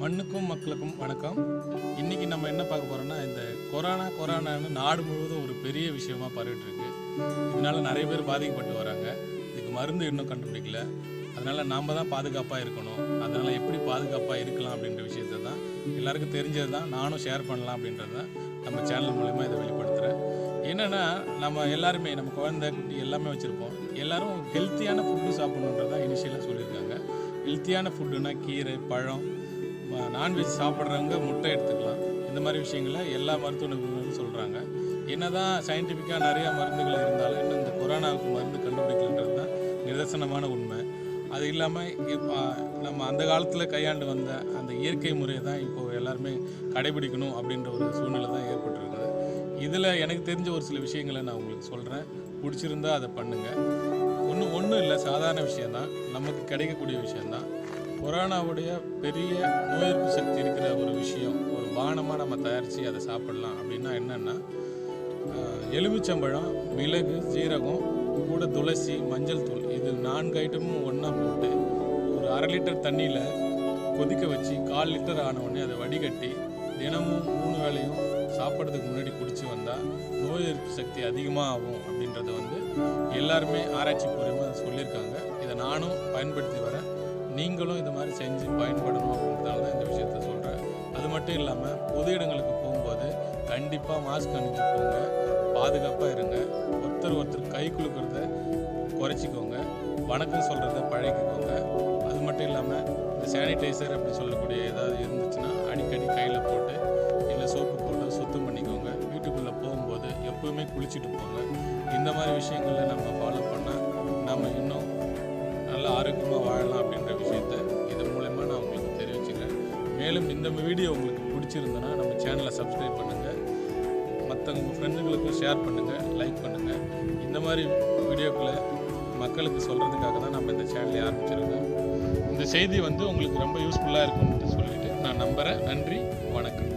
மண்ணுக்கும் மக்களுக்கும் வணக்கம். இன்றைக்கி நம்ம என்ன பார்க்க போகிறோம்னா இந்த கொரோனா கொரோனான்னு நாடு முழுவதும் ஒரு பெரிய விஷயமாக பரவிட்டுருக்கு. இதனால நிறைய பேர் பாதிக்கப்பட்டு வராங்க. இதுக்கு மருந்து இன்னும் கண்டுபிடிக்கல. அதனால் நாம் தான் பாதுகாப்பாக இருக்கணும். அதனால் எப்படி பாதுகாப்பாக இருக்கலாம் அப்படின்ற விஷயத்த தான் எல்லாருக்கும் தெரிஞ்சது தான். நானும் ஷேர் பண்ணலாம் அப்படின்றத நம்ம சேனல் மூலிமா இதை வெளிப்படுத்துகிறேன் என்னென்னா நம்ம எல்லாருமே நம்ம குழந்தை குட்டி எல்லாமே வச்சுருப்போம். எல்லாரும் ஹெல்த்தியான ஃபுட்டு சாப்பிட்ணுன்றது தான் இனிஷியலாக சொல்லியிருக்காங்க. ஹெல்த்தியான ஃபுட்டுனா கீரை பழம் நான்வெஜ் சாப்பிட்றவங்க முட்டை எடுத்துக்கலாம். இந்த மாதிரி விஷயங்களை எல்லா மருத்துவ நிபுணர்களும் சொல்கிறாங்க என்னதான் சயின்டிஃபிக்காக நிறைய மருந்துகள் இருந்தாலும் இன்னும் இந்த கொரோனாவுக்கு மருந்து கண்டுபிடிக்கலன்றது தான் நிதர்சனமான உண்மை. அது இல்லாமல் இப்போ நம்ம அந்த காலத்தில் கையாண்டு வந்த அந்த இயற்கை முறையை தான் இப்போது எல்லாருமே கடைபிடிக்கணும் அப்படின்ற ஒரு சூழ்நிலை தான் ஏற்பட்டிருக்குது. இதில் எனக்கு தெரிஞ்ச ஒரு சில விஷயங்களை நான் உங்களுக்கு சொல்கிறேன் பிடிச்சிருந்தா அதை பண்ணுங்கள் ஒன்றும் ஒன்றும் இல்லை. சாதாரண விஷயந்தான் நமக்கு கிடைக்கக்கூடிய விஷயந்தான் கொரோனாவுடைய பெரிய நோய் எதிர்ப்பு சக்தி இருக்கிற ஒரு விஷயம் ஒரு பானமாக நம்ம தயாரித்து அதை சாப்பிடலாம். அப்படின்னா என்னென்னா எலுமிச்சம்பழம் மிளகு ஜீரகம் கூட துளசி மஞ்சள் தூள் இது நான்கு ஐட்டமும் ஒன்றா போட்டு ஒரு அரை லிட்டர் தண்ணியில் கொதிக்க வச்சு கால் லிட்டர் ஆனவுடனே அதை வடிகட்டி தினமும் மூணு வேளையும் சாப்பிட்றதுக்கு முன்னாடி குடிச்சு வந்தால் நோய் எதிர்ப்பு சக்தி அதிகமாக ஆகும் அப்படின்றத வந்து எல்லாருமே ஆராய்ச்சி பூர்வமாக சொல்லியிருக்காங்க. இதை நானும் பயன்படுத்தி வரேன். நீங்களும் இந்த மாதிரி செஞ்சு பயன்படணும் அப்படின்றதால தான் இந்த விஷயத்த சொல்கிறேன் அது மட்டும் இல்லாமல் பொது இடங்களுக்கு போகும்போது கண்டிப்பாக மாஸ்க் அணிஞ்சு போங்க பாதுகாப்பாக இருங்க. ஒருத்தர் ஒருத்தர் கை குலுக்கிறத குறைச்சிக்கோங்க. வணக்கம் சொல்கிறத பழகிக்கோங்க. அது மட்டும் இல்லாமல் இந்த சானிடைசர் அப்படி சொல்லக்கூடிய ஏதாவது இருந்துச்சுன்னா அடிக்கடி கையில் போட்டு இல்லை சோப்பு போட்டு சுத்தம் பண்ணிக்கோங்க. வீட்டுக்குள்ளே போகும்போது எப்பவுமே குளிச்சுட்டு போங்க. இந்த மாதிரி விஷயங்களில் நம்ம ஃபாலோ பண்ணால் நம்ம மேலும் இந்த வீடியோ உங்களுக்கு பிடிச்சிருந்தனா நம்ம சேனலை சப்ஸ்கிரைப் பண்ணுங்கள் மற்றவங்க ஃப்ரெண்டுங்களுக்கு ஷேர் பண்ணுங்கள் லைக் பண்ணுங்கள் இந்த மாதிரி வீடியோக்களை மக்களுக்கு சொல்கிறதுக்காக தான் நம்ம இந்த சேனலை ஆரம்பிச்சிருக்கோம். இந்த செய்தி வந்து உங்களுக்கு ரொம்ப யூஸ்ஃபுல்லாக இருக்கும்னு சொல்லிட்டு நான் நம்புகிறேன் நன்றி வணக்கம்.